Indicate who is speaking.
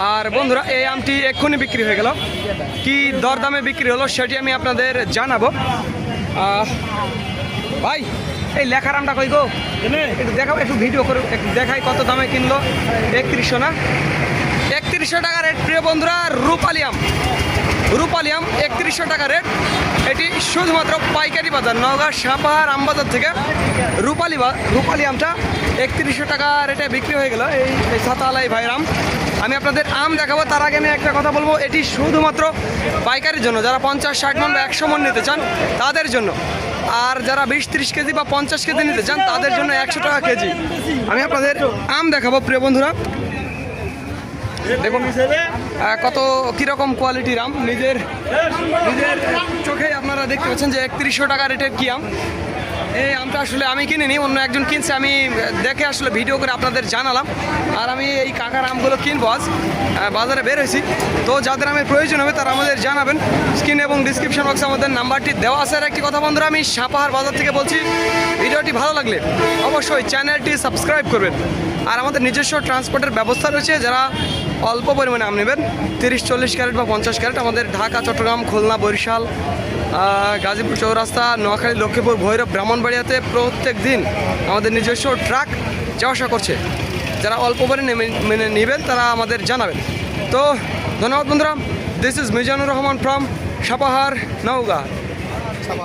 Speaker 1: আর বন্ধুরা, এই আমটি এক্ষুনি বিক্রি হয়ে গেল। কি দরদামে বিক্রি হলো সেটি আমি আপনাদের জানাব। ভাই, এই লেখার আমটা কই গো? একটু দেখাও, একটু ভিডিও করে, একটু দেখাই কত দামে কিনলো। একত্রিশশো না? একত্রিশশো টাকা রেট, প্রিয় বন্ধুরা, রূপালি আম। রূপালি আম একত্রিশশো টাকা রেট। এটি শুধুমাত্র পাইকারি বাজার, নওগাঁ সাপাহার আমবাজার থেকে রূপালি রূপালি আমটা একত্রিশশো টাকা রেটে বিক্রি হয়ে গেল এই সাতালাই ভাইয়ের আম। আমি আপনাদের আম দেখাবো, তার আগে আমি একটা কথা বলব, এটি শুধুমাত্র পাইকারির জন্য। যারা পঞ্চাশ, ষাট মন বা একশো মন নিতে চান, তাদের জন্য। আর যারা বিশ, ত্রিশ কেজি বা পঞ্চাশ কেজি নিতে চান, তাদের জন্য একশো টাকা কেজি। আমি আপনাদের আম দেখাবো, প্রিয় বন্ধুরা। দেখুন কত, কীরকম কোয়ালিটির আম নিজের নিজের চোখে আপনারা দেখতে পাচ্ছেন যে একত্রিশশো টাকা রেটের কি আম এই আমটা আসলে আমি কিনিনি, অন্য একজন কিনছে, আমি দেখে আসলে ভিডিও করে আপনাদের জানালাম। আর আমি এই কাকার আমগুলো কিনবো আজ বাজারে বের হয়েছি। তো যাদের আমের প্রয়োজন হবে তারা আমাদের জানাবেন। স্ক্রিন এবং ডিসক্রিপশন বক্সে আমাদের নাম্বারটি দেওয়া আছে। আর একটি কথা বন্ধুরা, আমি সাপাহার বাজার থেকে বলছি, ভিডিওটি ভালো লাগলে অবশ্যই চ্যানেলটি সাবস্ক্রাইব করবেন। আর আমাদের নিজস্ব ট্রান্সপোর্টের ব্যবস্থা রয়েছে, যারা অল্প পরিমাণে আম নেবেন। তিরিশ চল্লিশ ক্যারেট বা পঞ্চাশ ক্যারেট আমাদের ঢাকা, চট্টগ্রাম, খুলনা, বরিশাল গাজীপুর চৌরাস্তা, নোয়াখালী, লক্ষ্মীপুর, ভৈরব, ব্রাহ্মণবাড়িয়াতে প্রত্যেক দিন আমাদের নিজস্ব ট্রাক যাওয়া আসা করছে। যারা অল্প পরিমাণে মেনে নেবেন, তারা আমাদের জানাবেন। তো ধন্যবাদ বন্ধুরা। This is Mizanur Rahman from Sapahar, Naogaon.